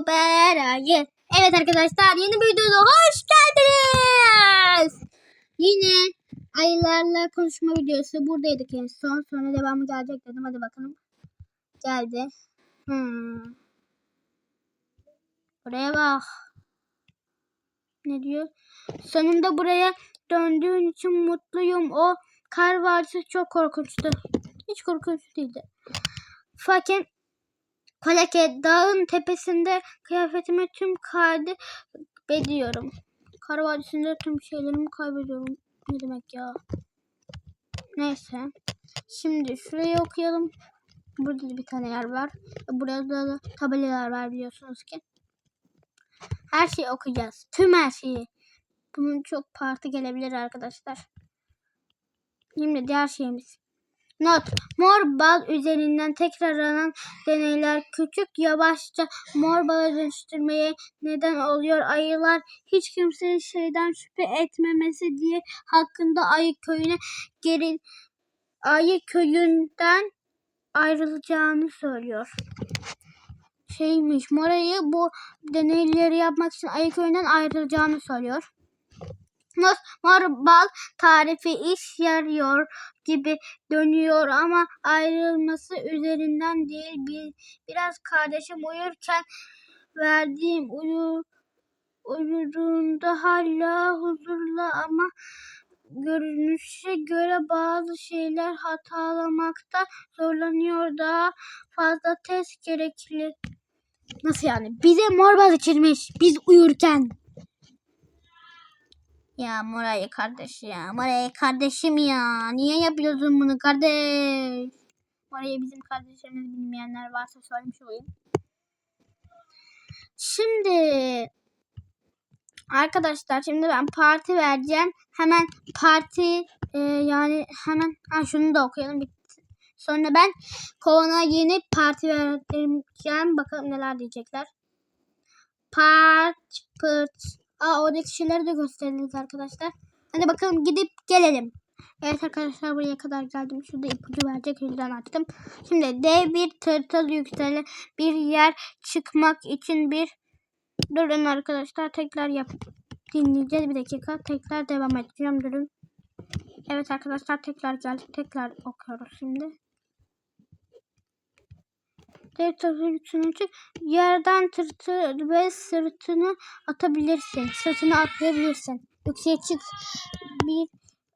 Süper ayı. Evet arkadaşlar yeni bir videoda hoş geldiniz. Yine ayılarla konuşma videosu buradaydık en son. Sonra devamı gelecek dedim. Hadi bakalım. Geldi. Hmm. Buraya bak. Ne diyor? Sonunda buraya döndüğün için mutluyum. O kar vadisi çok korkunçtu. Hiç korkunç değildi. Fakat Felaket dağın tepesinde kıyafetimi tüm kaydı ediyorum. Kar vadisinde tüm şeylerimi kaybediyorum. Ne demek ya? Neyse. Şimdi şurayı okuyalım. Burada da bir tane yer var. Burada da tabelalar var biliyorsunuz ki. Her şeyi okuyacağız. Tüm her şeyi. Bunun çok parti gelebilir arkadaşlar. Şimdi diğer şeyimiz. Not. Mor bal üzerinden tekrarlanan deneyler küçük yavaşça mor bala dönüştürmeye neden oluyor. Ayılar hiç kimsenin şeyden şüphe etmemesi diye hakkında ayı köyüne geri ayı köyünden ayrılacağını söylüyor. Şeymiş mor ayı bu deneyleri yapmak için ayı köyünden ayrılacağını söylüyor. Mor bal tarifi iş yarıyor gibi dönüyor ama ayrılması üzerinden değil. Bir, biraz kardeşim uyurken verdiğim uyu, uyuduğunda hala huzurla ama görünüşe göre bazı şeyler hatalamakta zorlanıyor. Daha fazla test gerekli. Nasıl yani? Bize mor bal içirmiş. Biz uyurken. Ya Morayı kardeş ya. Morayı kardeşim ya. Niye yapıyorsun bunu kardeş? Morayı bizim kardeşlerimiz bilmeyenler varsa söylemiş olayım. Şimdi arkadaşlar şimdi ben parti vereceğim. Hemen parti e, yani hemen ha şunu da okuyalım. Sonra ben kovana yeni parti vereceğim. Bakalım neler diyecekler. Part pırt Aa oradaki şeyleri de gösteririz arkadaşlar. Hadi bakalım gidip gelelim. Evet arkadaşlar buraya kadar geldim. Şurada ipucu verecek yüzden açtım. Şimdi dev bir tırtıl yükselen bir yer çıkmak için bir durun arkadaşlar tekrar yap dinleyeceğiz bir dakika tekrar devam edeceğim durun. Evet arkadaşlar tekrar geldik tekrar okuyoruz şimdi. Dev tırtılın çık yerden tırtıl ve sırtını atabilirsin. Sırtını atlayabilirsin. Yükseğe çık bir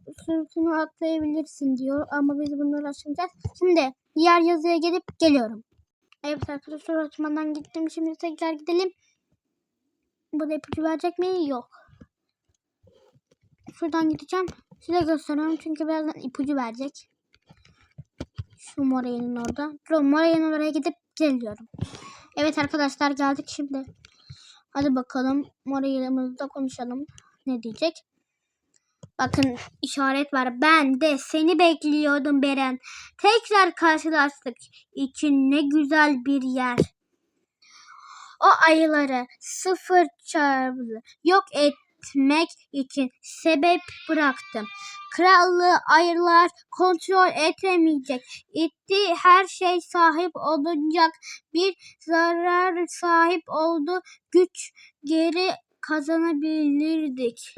sırtını atlayabilirsin diyor ama biz bunları açmayacağız. Şimdi diğer yazıya gelip geliyorum. Evet arkadaşlar açmadan gittim. Şimdi tekrar gidelim. Bu da ipucu verecek mi? Yok. Şuradan gideceğim. Size gösteriyorum çünkü birazdan ipucu verecek. Şu Moray'ın orada. Dur Moray'ın oraya gidip geliyorum. Evet arkadaşlar geldik şimdi. Hadi bakalım Moray'ımızda konuşalım. Ne diyecek? Bakın işaret var. Ben de seni bekliyordum Beren. Tekrar karşılaştık. İçin ne güzel bir yer. O ayıları sıfır çarpı yok etmek için sebep bıraktım. Krallığı ayılar kontrol edemeyecek. İttiği her şey sahip olacak. Bir zarar sahip oldu. Güç geri kazanabilirdik.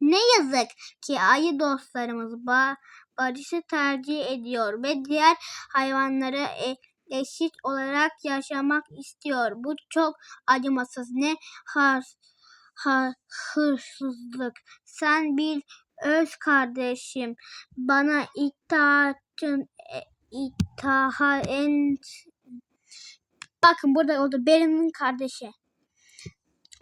Ne yazık ki ayı dostlarımız ba barışı tercih ediyor ve diğer hayvanlara e eşit olarak yaşamak istiyor. Bu çok acımasız. Ne har, hırsızlık. Sen bil öz kardeşim bana itaatın e, itaha en bakın burada oldu Beren'in kardeşi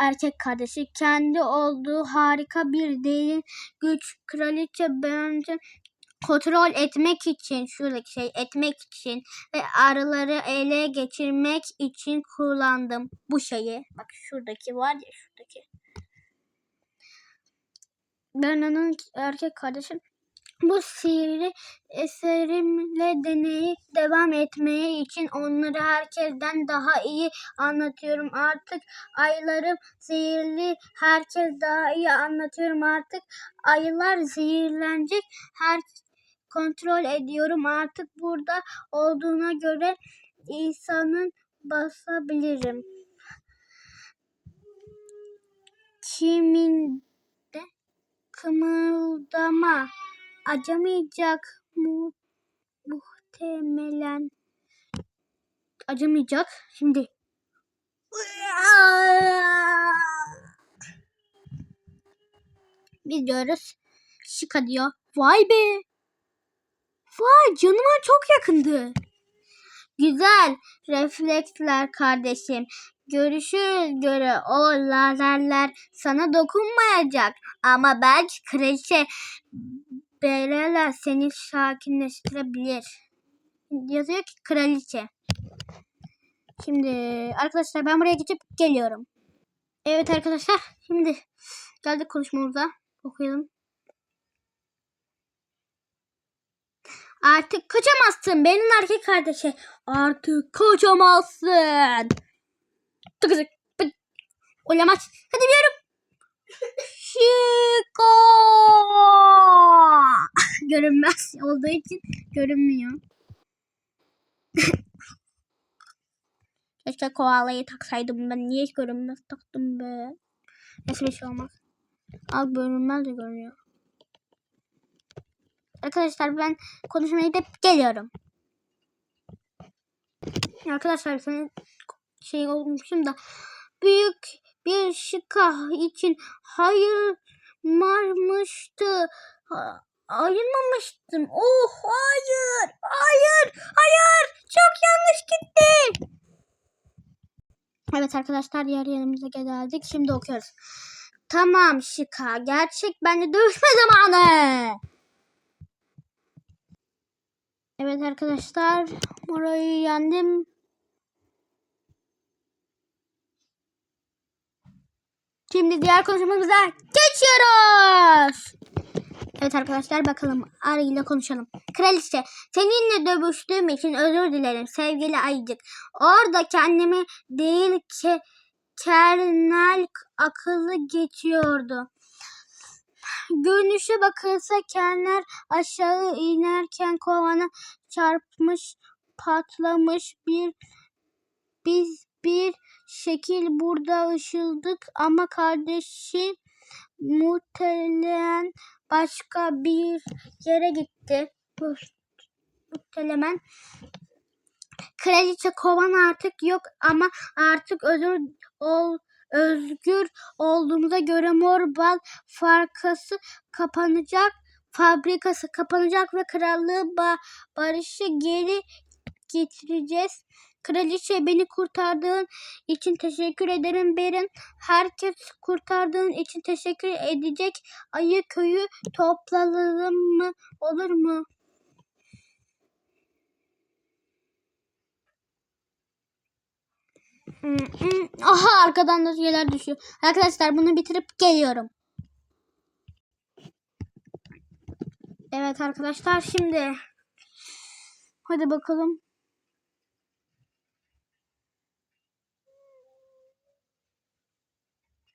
erkek kardeşi kendi olduğu harika bir derin güç kraliçe bence kontrol etmek için şuradaki şey etmek için ve arıları ele geçirmek için kullandım bu şeyi. Bak şuradaki var ya şuradaki. Berna'nın erkek kardeşim bu sihirli eserimle deneyi devam etmeye için onları herkesten daha iyi anlatıyorum. Artık aylarım sihirli herkes daha iyi anlatıyorum. Artık ayılar zehirlenecek her kontrol ediyorum. Artık burada olduğuna göre insanın basabilirim. Kimin kımıldama acımayacak mu muhtemelen acımayacak. Şimdi biz diyoruz. Şıka diyor. Vay be. Vay canıma çok yakındı. Güzel refleksler kardeşim. Görüşürüz göre o lazerler sana dokunmayacak. Ama belki kraliçe Berela seni sakinleştirebilir. Yazıyor ki kraliçe. Şimdi arkadaşlar ben buraya geçip geliyorum. Evet arkadaşlar şimdi geldik konuşmamıza. Okuyalım. Artık kaçamazsın benim erkek kardeşi. Artık kaçamazsın. Tıkızık. Olamaz. Hadi diyorum. Şiko. Görünmez olduğu için görünmüyor. Keşke koalayı taksaydım ben. Niye hiç görünmez taktım be. Neyse bir şey olmaz. Al görünmez de görünüyor. Arkadaşlar ben konuşmaya gidip geliyorum. Arkadaşlar senin şey olmuşum da büyük bir şıka için hayır varmıştı. Ha- Ayırmamıştım. Oh hayır. Hayır. Hayır. Çok yanlış gitti. Evet arkadaşlar yer yerimize geldik. Şimdi okuyoruz. Tamam Şika. Gerçek bende dövüşme zamanı. Evet arkadaşlar. Orayı yendim. Şimdi diğer konuşmamıza geçiyoruz. Evet arkadaşlar bakalım Arı ile konuşalım. Kraliçe seninle dövüştüğüm için özür dilerim sevgili ayıcık. Orada kendimi değil ki kernel akıllı geçiyordu. Görünüşe bakılsa kernel aşağı inerken kovana çarpmış patlamış bir biz bir şekil burada ışıldık ama kardeşin muhtemelen başka bir yere gitti. Muhtemelen kraliçe kovan artık yok ama artık özür ol, özgür olduğumuza göre mor bal farkası kapanacak fabrikası kapanacak ve krallığı ba- barışı geri getireceğiz. Kraliçe beni kurtardığın için teşekkür ederim Berin. Herkes kurtardığın için teşekkür edecek. Ayı köyü toplayalım mı? Olur mu? Hmm, hmm. Aha arkadan da şeyler düşüyor. Arkadaşlar bunu bitirip geliyorum. Evet arkadaşlar şimdi hadi bakalım.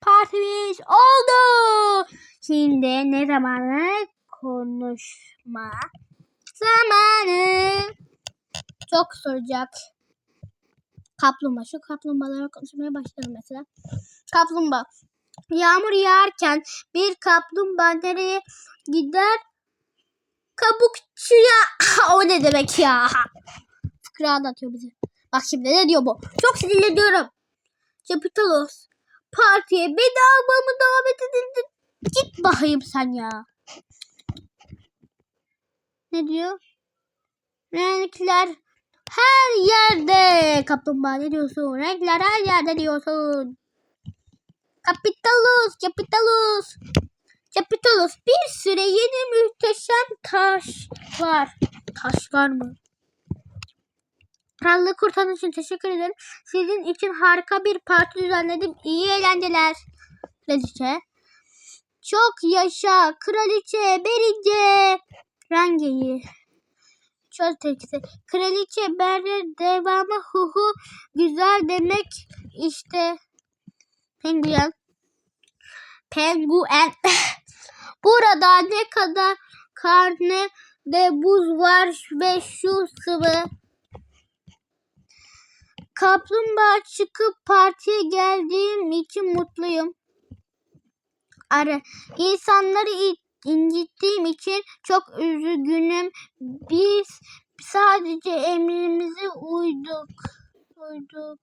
Partimiz oldu. Şimdi ne zamanı? Konuşma zamanı. Çok soracak. Kaplumbağa. Şu kaplumbağalara konuşmaya başladım mesela. Kaplumbağa. Yağmur yağarken bir kaplumbağa nereye gider? Kabukçuya. o ne demek ya? Fıkra anlatıyor bize. Bak şimdi ne diyor bu? Çok sinirleniyorum. Capitalos. Partiye bedava mı davet edildin? Git bakayım sen ya. Ne diyor? Renkler her yerde. Kaplumbağa ne diyorsun? Renkler her yerde diyorsun. Kapitalus, Capitalus. Capitalus bir süre yeni muhteşem taş var. Taşlar mı? Krallığı kurtardığınız için teşekkür ederim. Sizin için harika bir parti düzenledim. İyi eğlenceler. Kraliçe. Çok yaşa kraliçe Berince. Rengeyi. Çok tehlikeli. Kraliçe Berre devamı hu hu güzel demek işte. Penguen. Penguen. Burada ne kadar karne de buz var ve şu sıvı. Kaplumbağa çıkıp partiye geldiğim için mutluyum. Arı. İnsanları incittiğim için çok üzgünüm. Biz sadece emrimize uyduk. Uyduk.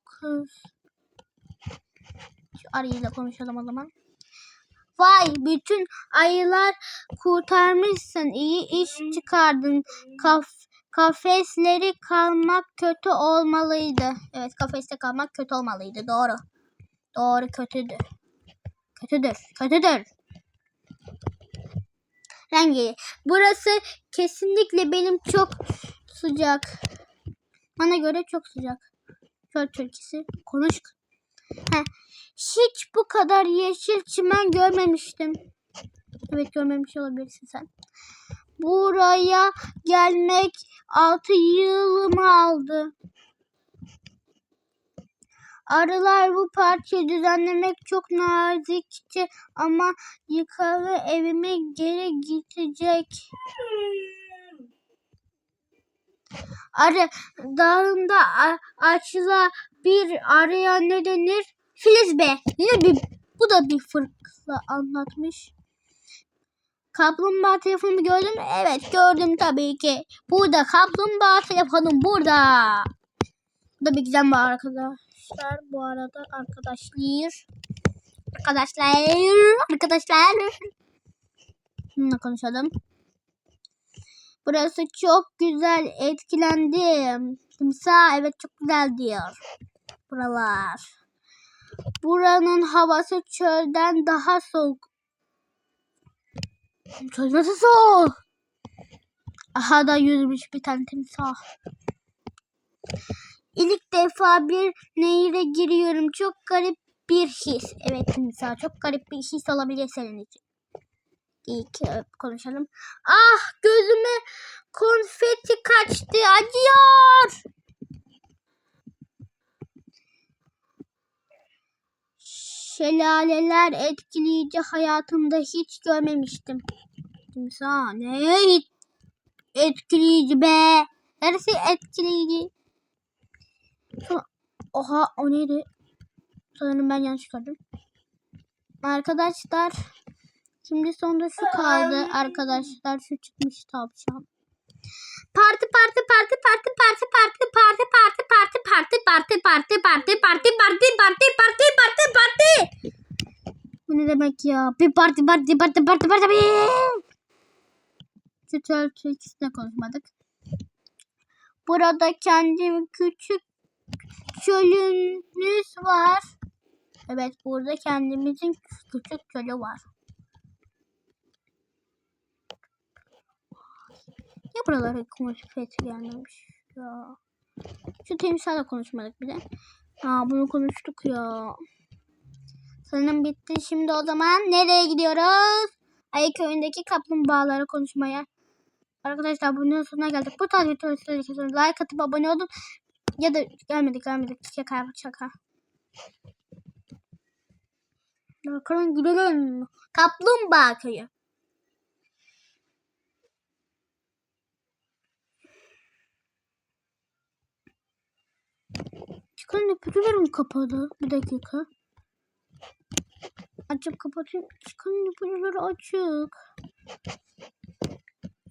Şu arıyla konuşalım o zaman. Vay bütün ayılar kurtarmışsın. İyi iş çıkardın. Kaf kafesleri kalmak kötü olmalıydı. Evet kafeste kalmak kötü olmalıydı. Doğru. Doğru kötüdür. Kötüdür. Kötüdür. Rengi. Burası kesinlikle benim çok sıcak. Bana göre çok sıcak. Çöl türküsü. Konuş. Heh. Hiç bu kadar yeşil çimen görmemiştim. Evet görmemiş olabilirsin sen. Buraya gelmek 6 yılımı aldı. Arılar bu parçayı düzenlemek çok nazikçe ama yıkalı evime geri gidecek. Arı dağında açla bir arıya ne denir? Filiz be. Yine bir bu da bir fırkla anlatmış. Kaplumbağa telefonumu gördün mü? Evet gördüm tabii ki. Burada kaplumbağa telefonum burada. Bu da bir güzel var arkadaşlar. Bu arada arkadaşlar. Arkadaşlar. Arkadaşlar. Bununla konuşalım. Burası çok güzel. Etkilendim. Timsah evet çok güzel diyor. Buralar. Buranın havası çölden daha soğuk. Nasıl soğuk? Aha da yürümüş bir tane timsah. İlk defa bir nehire giriyorum. Çok garip bir his. Evet timsah çok garip bir his olabilir senin için. İyi ki konuşalım. Ah gözüme konfeti kaçtı. Acıyor. Şelaleler etkileyici hayatımda hiç görmemiştim. Timsah ne etkileyici be? Neresi etkileyici? Oha o neydi? Sanırım ben yanlış gördüm. Arkadaşlar şimdi sonunda şu kaldı arkadaşlar şu çıkmış tavşan. Parti parti parti parti parti parti parti parti parti parti parti parti parti parti parti parti parti parti parti Bu ne demek ya? Bir parti parti parti parti parti Çöl türküsüne konuşmadık. Burada kendim küçük çölünüz var. Evet burada kendimizin küçük çölü var. Ya buralara konuşup gelmemiş ya. Şu timsahla konuşmadık bile. Aa bunu konuştuk ya. Sanırım bitti. Şimdi o zaman nereye gidiyoruz? Ayı köyündeki kaplumbağaları konuşmaya. Arkadaşlar bunun sonuna geldik. Bu tarz videoları like atıp abone olun. Ya da gelmedik gelmedik. Şaka şaka. Bakalım gidelim. Kaplumbağa köyü. Çıkan ipucularım kapalı. Bir dakika. Açıp kapatayım. Çıkan ipucuları açık.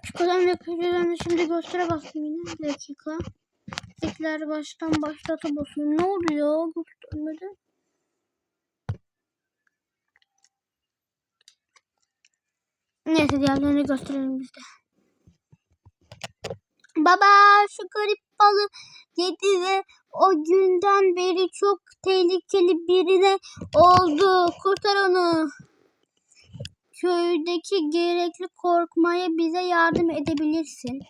Çıkan ipucularını şimdi göstere bastım yine. Bir dakika. Tekrar baştan başlata basıyorum. Ne oluyor? Göstermedi. Neyse diğerlerini gösterelim biz de. Baba şu garip balı yedi ve o günden beri çok tehlikeli birine oldu. Kurtar onu. Köydeki gerekli korkmaya bize yardım edebilirsin.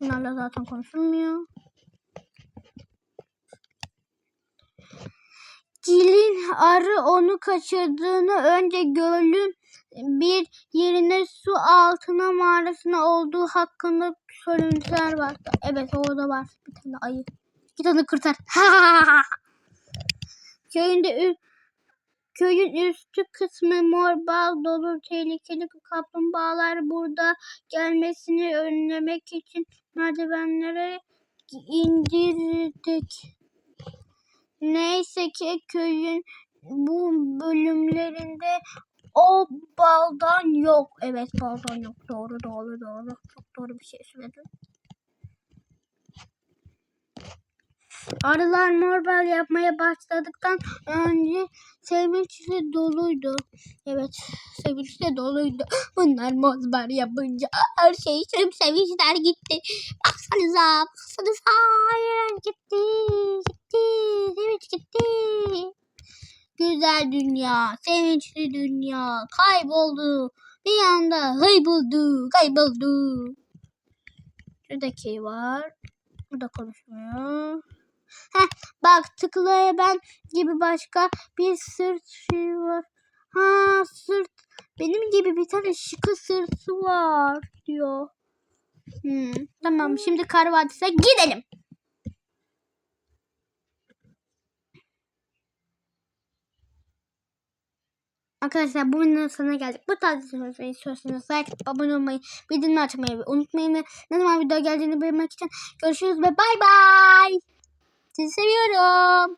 Bunlarla zaten konuşulmuyor. Cilin arı onu kaçırdığını önce gölün bir yerine su altına mağarasına olduğu hakkında söylentiler var. Evet orada var bir tane ayı. İki tane kurtar. Köyünde köyün üstü kısmı mor bal dolu tehlikeli kaplumbağalar burada gelmesini önlemek için merdivenlere indirdik. Neyse ki köyün bu bölümlerinde o baldan yok. Evet baldan yok. Doğru doğru doğru. Çok doğru bir şey söyledin. Arılar morbal yapmaya başladıktan önce sevinçle doluydu. Evet sevinçle doluydu. Bunlar morbal yapınca her şey tüm sevinçler gitti. Baksanıza baksanıza hayır gitti gitti sevinç gitti. Güzel dünya, sevinçli dünya kayboldu. Bir anda kayboldu, kayboldu. Şuradaki var. Bu da konuşmuyor. Heh, bak tıklaya ben gibi başka bir sırt şey var. Ha sırt. Benim gibi bir tane şıkı sırtı var diyor. Hmm, tamam şimdi kar vadisine gidelim. Arkadaşlar bu videonun sonuna geldik. Bu tarz videoları istiyorsanız like abone olmayı, bildirimleri açmayı unutmayın ne zaman video geldiğini bilmek için görüşürüz ve bay bay. Seviyorum.